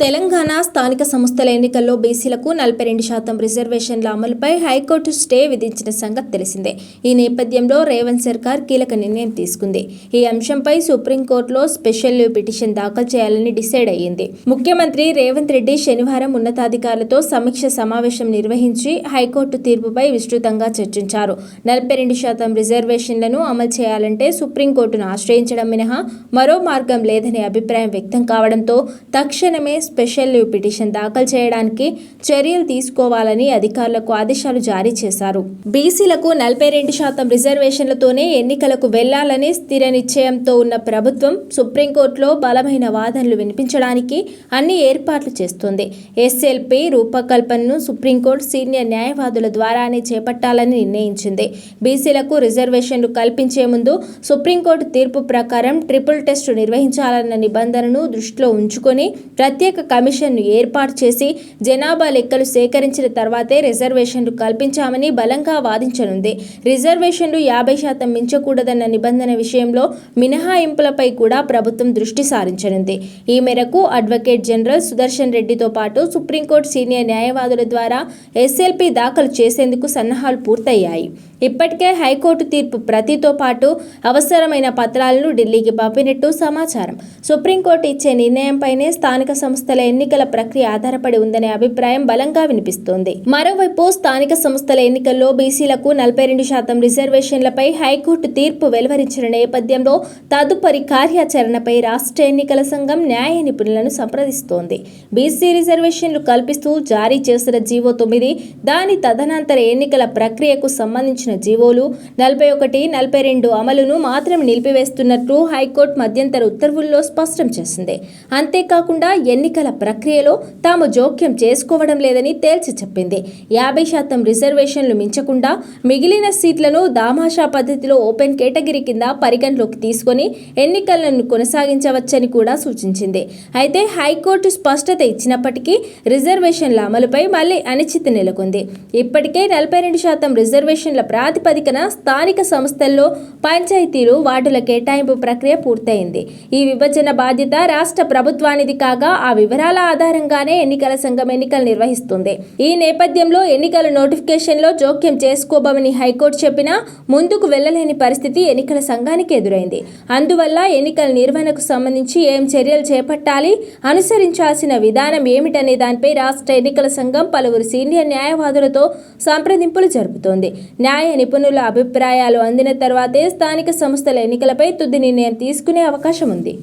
తెలంగాణ స్థానిక సంస్థల ఎన్నికల్లో బీసీలకు నలభై రెండు శాతం రిజర్వేషన్ల అమలుపై హైకోర్టు స్టే విధించిన సంగతి తెలిసిందే. ఈ నేపథ్యంలో రేవంత్ సర్కార్ కీలక నిర్ణయం తీసుకుంది. ఈ అంశంపై సుప్రీంకోర్టులో స్పెషల్ పిటిషన్ దాఖలు చేయాలని డిసైడ్ అయ్యింది. ముఖ్యమంత్రి రేవంత్ రెడ్డి శనివారం ఉన్నతాధికారులతో సమీక్ష సమావేశం నిర్వహించి హైకోర్టు తీర్పుపై విస్తృతంగా చర్చించారు. నలభై రెండు శాతం రిజర్వేషన్లను అమలు చేయాలంటే సుప్రీంకోర్టును ఆశ్రయించడం మినహా మరో మార్గం లేదనే అభిప్రాయం వ్యక్తం కావడంతో తక్షణమే స్పెషల్ లీవ్ పిటిషన్ దాఖలు చేయడానికి చర్యలు తీసుకోవాలని అధికారులకు ఆదేశాలు జారీ చేశారు. బీసీలకు నలభై రెండు శాతం రిజర్వేషన్లతోనే ఎన్నికలకు వెళ్ళాలని స్థిర నిశ్చయంతో ఉన్న ప్రభుత్వం సుప్రీంకోర్టులో బలమైన వాదనలు వినిపించడానికి అన్ని ఏర్పాట్లు చేస్తోంది. ఎస్ఎల్పి రూపకల్పనను సుప్రీంకోర్టు సీనియర్ న్యాయవాదుల ద్వారానే చేపట్టాలని నిర్ణయించింది. బీసీలకు రిజర్వేషన్లు కల్పించే ముందు సుప్రీంకోర్టు తీర్పు ప్రకారం ట్రిపుల్ టెస్టు నిర్వహించాలన్న నిబంధనను దృష్టిలో ఉంచుకొని ప్రత్యేక కమిషన్ను ఏర్పాటు చేసి జనాభా లెక్కలు సేకరించిన తర్వాతే రిజర్వేషన్లు కల్పించామని బలంగా వాదించనుంది. రిజర్వేషన్లు యాభై శాతం మించకూడదన్న నిబంధన విషయంలో మినహాయింపులపై కూడా ప్రభుత్వం దృష్టి సారించనుంది. ఈ మేరకు అడ్వకేట్ జనరల్ సుదర్శన్ రెడ్డితో పాటు సుప్రీంకోర్టు సీనియర్ న్యాయవాదుల ద్వారా ఎస్ఎల్పి దాఖలు చేసేందుకు సన్నాహాలు పూర్తయ్యాయి. ఇప్పటికే హైకోర్టు తీర్పు ప్రతితో పాటు అవసరమైన పత్రాలను ఢిల్లీకి పంపినట్టు సమాచారం. సుప్రీంకోర్టు ఇచ్చే నిర్ణయంపైనే స్థానిక సంస్థల ఎన్నికల ప్రక్రియ ఆధారపడి ఉందనే అభిప్రాయం బలంగా వినిపిస్తోంది. మరోవైపు స్థానిక సంస్థల ఎన్నికల్లో బీసీలకు నలభై రెండు శాతం రిజర్వేషన్లపై హైకోర్టు తీర్పు వెలువరించిన నేపథ్యంలో తదుపరి కార్యాచరణపై రాష్ట్ర ఎన్నికల సంఘం న్యాయ నిపుణులను సంప్రదిస్తోంది. బీసీ రిజర్వేషన్లు కల్పిస్తూ జారీ చేసిన జీవో తొమ్మిది దాని తదనంతర ఎన్నికల ప్రక్రియకు సంబంధించిన జీవోలు నలభై ఒకటి నలభై రెండు అమలును మాత్రం నిలిపివేస్తున్నట్లు హైకోర్టు మధ్యంతర ఉత్తర్వుల్లో స్పష్టం చేసింది. అంతేకాకుండా ఎన్నికల ప్రక్రియలో తాము జోక్యం చేసుకోవడం లేదని తేల్చి చెప్పింది. యాభై శాతం రిజర్వేషన్లు మించకుండా మిగిలిన సీట్లను దామాషా పద్ధతిలో ఓపెన్ కేటగిరీ కింద పరిగణలోకి తీసుకొని ఎన్నికలను కొనసాగించవచ్చని కూడా సూచించింది. అయితే హైకోర్టు స్పష్టత ఇచ్చినప్పటికీ రిజర్వేషన్ల అమలుపై మళ్ళీ అనిశ్చితి నెలకొంది. ఇప్పటికే నలభై రెండు శాతం రిజర్వేషన్ల ప్రాతిపదికన స్థానిక సంస్థల్లో పంచాయతీలు వార్డుల కేటాయింపు ప్రక్రియ పూర్తయింది. ఈ విభజన బాధ్యత రాష్ట్ర ప్రభుత్వానిది కాగా ఆ వివరాల ఆధారంగానే ఎన్నికల సంఘం ఎన్నికలు నిర్వహిస్తుంది. ఈ నేపథ్యంలో ఎన్నికల నోటిఫికేషన్లో జోక్యం చేసుకోబోమని హైకోర్టు చెప్పినా ముందుకు వెళ్ళలేని పరిస్థితి ఎన్నికల సంఘానికి ఎదురైంది. అందువల్ల ఎన్నికల నిర్వహణకు సంబంధించి ఏం చర్యలు చేపట్టాలి అనుసరించాల్సిన విధానం ఏమిటనే దానిపై రాష్ట్ర ఎన్నికల సంఘం పలువురు సీనియర్ న్యాయవాదులతో సంప్రదింపులు జరుపుతోంది. న్యాయ నిపుణుల అభిప్రాయాలు అందిన తర్వాతే స్థానిక సంస్థల ఎన్నికలపై తుది నిర్ణయం తీసుకునే అవకాశం ఉంది